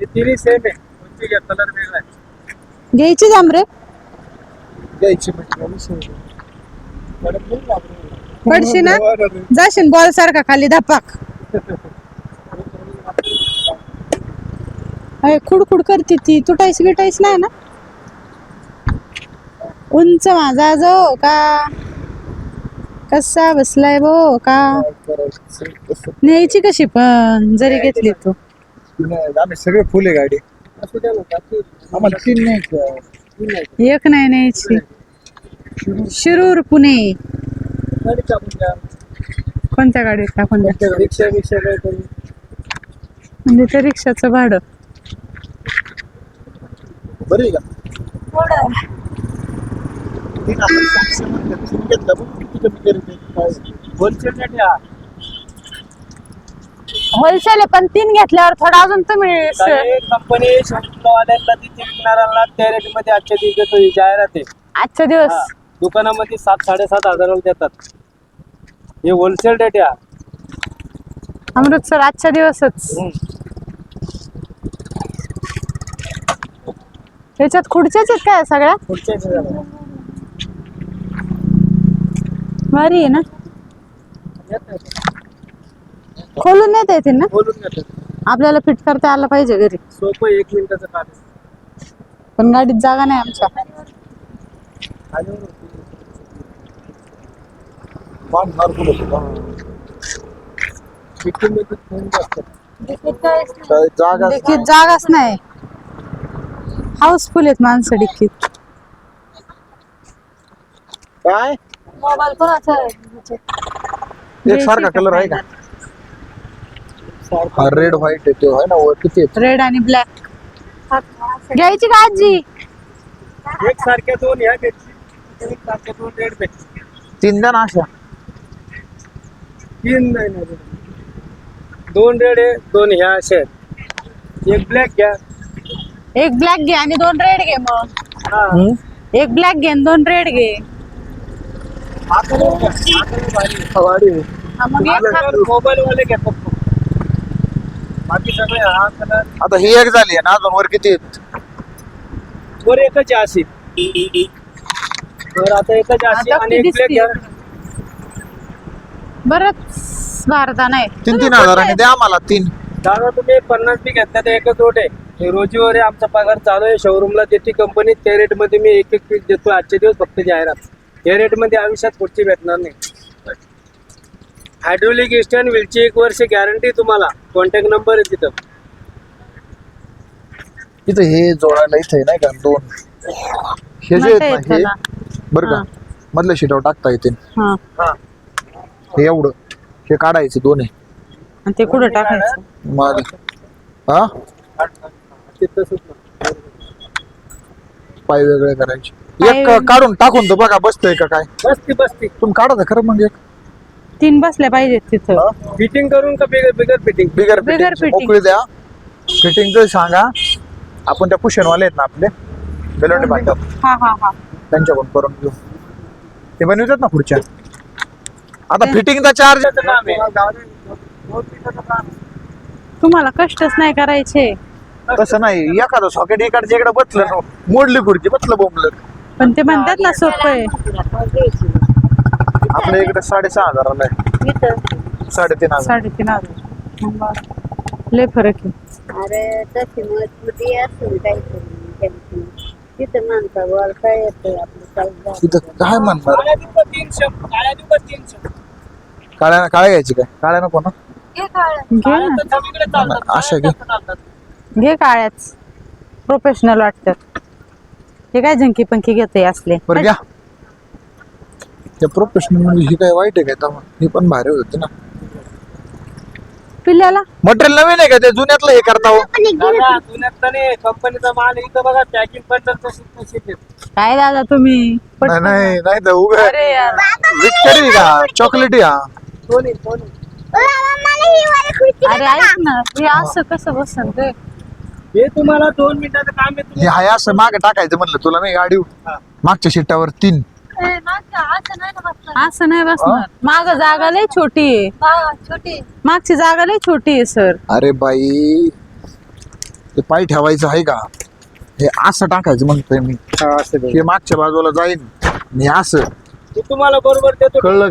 हे तिन्ही सेम आहे. कोणती घ्या? कलर वेगळा आहे. घ्यायची जांभरे? द्यायची म्हणजे पडशी ना? जाशील बॉल सारखा खाली धपाक. अय खुडखुड करते ती. तुटायस बिटायस नाही ना? उंच माझा जो का? कसा बसलाय बो का? न्यायची कशी पण? जरी घेतली तू. आम्ही सगळे फुल गाडी. आम्हाला तीन नाही एक नाही न्यायची शिरूर पुणे. गाडी टाकून द्या. कोणत्या गाडीत टाकून द्या? रिक्षा म्हणजे ते रिक्षाचं भाडं. बरं आहे का? तीन आपण सहाशे म्हणतात. तीन घेतलं पण किती कमी करीत आहे? काय? होलसेल रेट आहे. होलसेल पण तीन घेतल्यावर थोडा अजून तुम्ही कंपनी तिथे विकणाऱ्याला त्या रेटमध्ये आजच्या दिवशी जाहिरात आहे आजच्या दिवस. दुकानामध्ये सात साडेसात हजाराला देतात हे होलसेल रेट आहे हा. अमृतसर आजच्या दिवसच. त्याच्यात खुर्च्याच आहेत काय सगळ्या पुढच्या झालं. भारी आहे ना खोलून नेता येतील ना? बोलून आपल्याला फिट करता आलं पाहिजे घरी. सोपं एक मिनिटाचं काम आहे. पण गाडीत जागा नाही आमच्या. होतं? जास्त. काय जागा डिक्कीत जागाच नाही. हाऊसफुल आहेत माणसं डिक्कीत काय? मोबाईल कोणाचा एक सारखा कलर आहे का? हा रेड व्हाईट आहे तो आहे ना? वर किती रेड आणि ब्लॅक घ्यायची का आजी? एक सारख्या दोन ह्या भेटली एक सारख्या दोन रेड तीन जण अशा. तीन नाही नाही दोन रेड आहे दोन ह्या अशा आहेत. एक ब्लॅक घ्या. एक ब्लॅक घे आणि दोन रेड घे मग. हा. एक ब्लॅक घे आणि दोन रेड घे. घ्या. भारी आहे. हा, मग एक खा- मोबाईल वाले घेतात बाकी सगळे हा कलर आता ही एक झाली आहे ना अजून वर किती आहेत? वर एकच आहे अशी. वर आता एकच आहे अशी आता आणि एक बरंच भारता नाही. तीन तीन हजारांनी द्या आम्हाला तीन. दादा तुम्ही पन्नास बी घेतल्या तर एकच रोड आहे. रोजीवर आहे आमचा पगार चालू आहे. शोरूमला देते कंपनी त्या रेटमध्ये मी एक एक पीस देतो आजचे दिवस फक्त जाहिरात. या रेटमध्ये आयुष्यात पुढची भेटणार नाही. हायड्रोलिक इस्टर्न व्हीलची एक वर्ष गॅरंटी तुम्हाला. कॉन्टॅक्ट नंबर आहे तिथं. इथं हे जोडायला इथं आहे नाही का? दोन. हे जे आहेत येत ना हे. बरं हा. का मधल्या शिटावर टाकता येते हा. हा. हे एवढं. हे काढायचे दोन आहे आणि ते कुठं टाकायचं? मग. हा? ते तसंच ना. पाय वेगळे करायचे. एक. काढून टाकून तो बघा बसतोय का काय? बसती बसती. तुम्ही काढा ना खरं मग एक. तीन बसल्या पाहिजेत तिथं. फिटिंग करून का बिगर बिगर फिटिंग बिगर बिगर फिटिंग fitting. मोकळी द्या. फिटिंगचं सांगा. आपण त्या पुशनवाले आहेत ना आपले? बेलोटे बांधतात हा हा हा. त्यांच्याकडून करून घेऊ. ते बनवतात ना पुढच्या. आता फिटिंगचा चार्ज. तुम्हाला कष्टच नाही करायचे. तसं नाही. एखादं सॉकेट इकडच्या इकडे बसलं ना, मोडली खुर्ची बसलं बोंबलं पण ते म्हणतात ना सोपं आहे. आपल्या इकडे साडेसहा हजाराला आहे. साडेतीन हजार. साडेतीन हजार. मग बरं. लय फरक आहे. अरे तशी मजबूती असून काहीतरी त्यांची तिथं माणसा बोलता येतं आपलं? काही झालं. तिथं काय म्हणणार काळ्या तीनशे काळ्या दुप्पट तीनशे काळ्या काळ्या घ्यायची काय? काळ्या नको ना? घे काळ्या. ना तर सगळीकडे चालतात अशा काळ्या घे. जास्त चालतात. घे काळ्याच. प्रोफेशनल वाटतात. हे काय झंकी पंखी घेते असले? बरं घ्या. त्या प्रोफेशनल म्हणजे ही काय वाईट आहे काय? तेव्हा ही पण भारी होती ना. पिल्ल्याला? मटेरियल नवीन आहे का? ते जुन्यातलं हे करता हो. दादा, जुन्यात तर नाही. कंपनीचा माल इथं बघा पॅकिंग पण तर. काय दादा तुम्ही? पट- नाही नाही नाही तर उभे अरे यार. विक्टरी का? चॉकलेटी हा दोन्ही दोन्ही अरे ऐक ना. हे असं कसं बसन रे? हे तुम्हाला दोन मिनिटाचं काम आहे. हे हाय असं मागे टाकायचं म्हणलं तुला नाही गाडी हा. मागच्या शिटावर तीन. असं नाही बसणार. माग जागा लय छोटी आहे. छोटी मागची जागा लय छोटी आहे सर. अरे बाई ते पाय ठेवायचं आहे का? हे असं टाकायचं म्हणतोय मी. हा. हे मागच्या बाजूला जाईन. आणि असं. ते तुम्हाला बरोबर देतो. कळलं